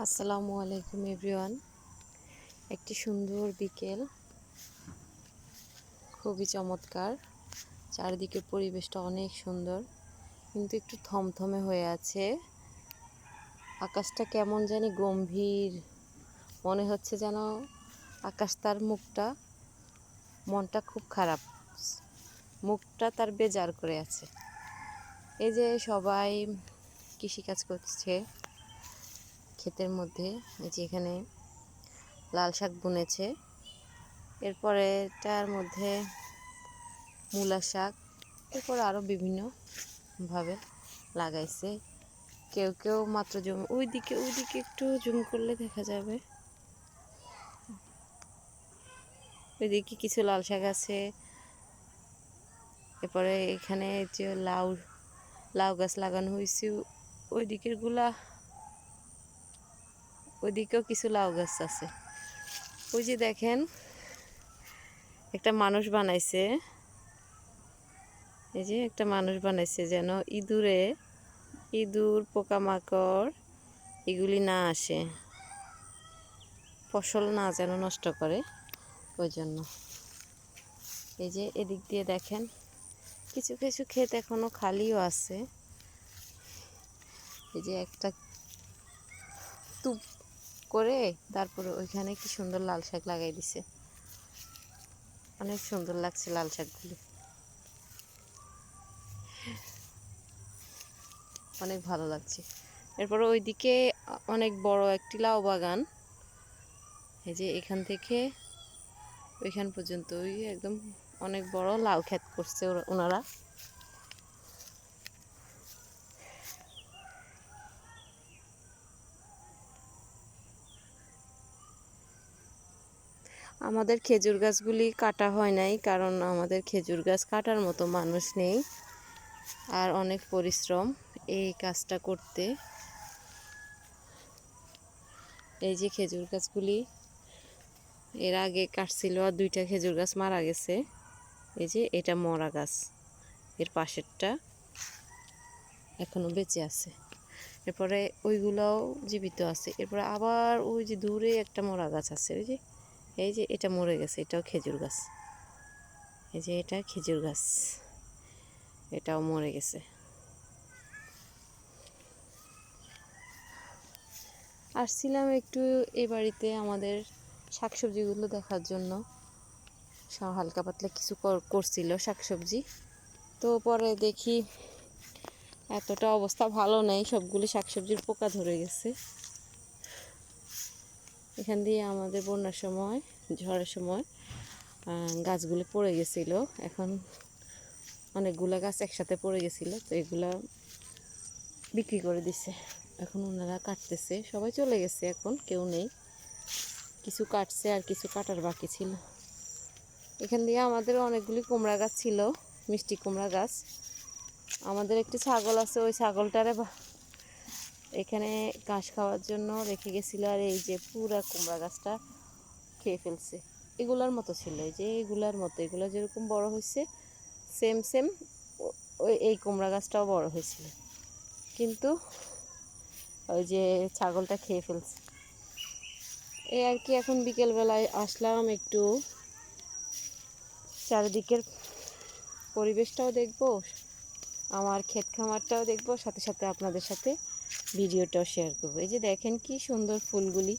আসসালামু আলাইকুম এভরিওয়ান। একটি সুন্দর বিকেল। খুবই চমৎকার। চারিদিকের পরিবেশটা অনেক সুন্দর। কিন্তু একটু থমথমে হয়ে আছে। আকাশটা কেমন জানি গম্ভীর। মনে হচ্ছে যেন আকাশ তার মুখটা, মনটা খুব খারাপ। মুখটা তার বেজার করে আছে। এই যে সবাই কৃষিকাজ করছে। ক্ষেতের মধ্যে যে এখানে লাল শাক বুনেছে। এরপরে এটার মধ্যে মূলা শাক, এরপরে আরও বিভিন্নভাবে লাগাইছে। কেউ কেউ মাত্র জুম, ওইদিকে ওইদিকে একটু জুম করলে দেখা যাবে। ওইদিকে কিছু লাল শাক আছে। এরপরে এখানে যে লাউ লাউ গাছ লাগানো হয়েছে ওই দিকেরগুলা ওইদিকেও কিছু লাউ গাছ আছে। ওই যে দেখেন, একটা মানুষ বানাইছে। এই যে একটা মানুষ বানাইছে যেন ইঁদুরে, ইঁদুর, পোকামাকড়, এগুলি না আসে। ফসল না যেন নষ্ট করে ওই জন্য। এই যে এদিক দিয়ে দেখেন, কিছু কিছু ক্ষেত এখনও খালিও আছে। এই যে একটা তুপ করে তারপরে ওইখানে কি সুন্দর লাল শাক লাগাই দিছে। অনেক সুন্দর লাগছে লাল শাকগুলি। অনেক ভালো লাগছে। এরপরে ওইদিকে অনেক বড় একটি লাউ বাগান। এই যে এখান থেকে ওইখান পর্যন্ত ওই একদম অনেক বড় লাউ ক্ষেত করছে ওনারা। আমাদের খেজুর গাছগুলি কাটা হয় নাই, কারণ আমাদের খেজুর গাছ কাটার মতো মানুষ নেই আর অনেক পরিশ্রম এই কাজটা করতে। এই যে খেজুর গাছগুলি এর আগে কাটছিল আর দুইটা খেজুর গাছ মারা গেছে। এই যে এটা মরা গাছ, এর পাশেরটা এখনও বেঁচে আছে। এরপরে ওইগুলোও জীবিত আছে। এরপরে আবার ওই যে দূরে একটা মরা গাছ আছে ওই যে এই যে এটা মরে গেছে, এটাও খেজুর গাছ। এই যে এটা খেজুর গাছ, এটাও মরে গেছে। আসছিলাম একটু এই বাড়িতে আমাদের শাকসবজিগুলো দেখার জন্য। হালকা পাতলা কিছু করছিল শাকসবজি। তো পরে দেখি এতটা অবস্থা ভালো নেই, সবগুলি শাকসবজির পোকা ধরে গেছে। এখান দিয়ে আমাদের বন্যার সময়, ঝড়ের সময় গাছগুলো পড়ে গেছিল। এখন অনেকগুলো গাছ একসাথে পড়ে গেছিল, তো এগুলা বিক্রি করে দিছে। এখন ওনারা কাটতেছে, সবাই চলে গেছে এখন, কেউ নেই। কিছু কাটছে আর কিছু কাটার বাকি ছিল। এখান দিয়ে আমাদের অনেকগুলি কুমড়া গাছ ছিল, মিষ্টি কুমড়া গাছ। আমাদের একটি ছাগল আছে, ওই ছাগলটারে এখানে ঘাস খাওয়ার জন্য রেখে গেছিল আর এই যে পুরা কুমড়া গাছটা খেয়ে ফেলছে। এগুলার মতো ছিল, এই যে এগুলার মতো। এগুলো যেরকম বড় হয়েছে সেম সেম ওই, এই কুমড়া গাছটাও বড় হয়েছিল। কিন্তু ওই যে ছাগলটা খেয়ে ফেলছে। এই আর কি, এখন বিকেলবেলায় আসলাম একটু। চারিদিকের পরিবেশটাও দেখব আমার ক্ষেত খামারটাও দেখব, সাথে সাথে আপনাদের সাথে ভিডিওটাও শেয়ার করব। এই যে দেখেন কি সুন্দর ফুলগুলি।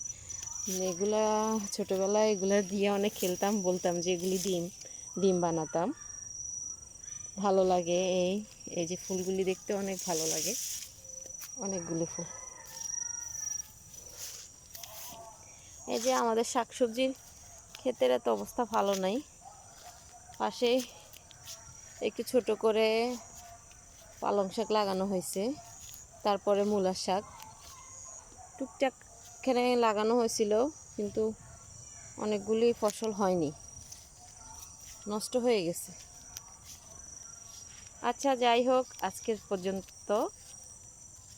এগুলা ছোটোবেলায় এগুলা দিয়ে অনেক খেলতাম, বলতাম যে এগুলি ডিম ডিম বানাতাম। ভালো লাগে এই এই যে ফুলগুলি দেখতে অনেক ভালো লাগে। অনেকগুলো ফুল। এই যে আমাদের শাকসবজির ক্ষেতের এত অবস্থা ভালো নাই। পাশে একটু ছোট করে পালং শাক লাগানো হয়েছে। তারপরে মূলার শাক। টুকটাক এখানে লাগানো হয়েছিল, কিন্তু অনেকগুলি ফসল হয়নি। নষ্ট হয়ে গেছে। আচ্ছা যাই হোক, আজকের পর্যন্ত।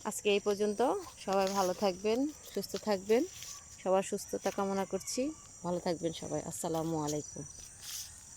আজকে এই পর্যন্ত। সবাই ভালো থাকবেন, সুস্থ থাকবেন। সবার সুস্থতা কামনা করছি। ভালো থাকবেন সবাই। আসসালামু আলাইকুম।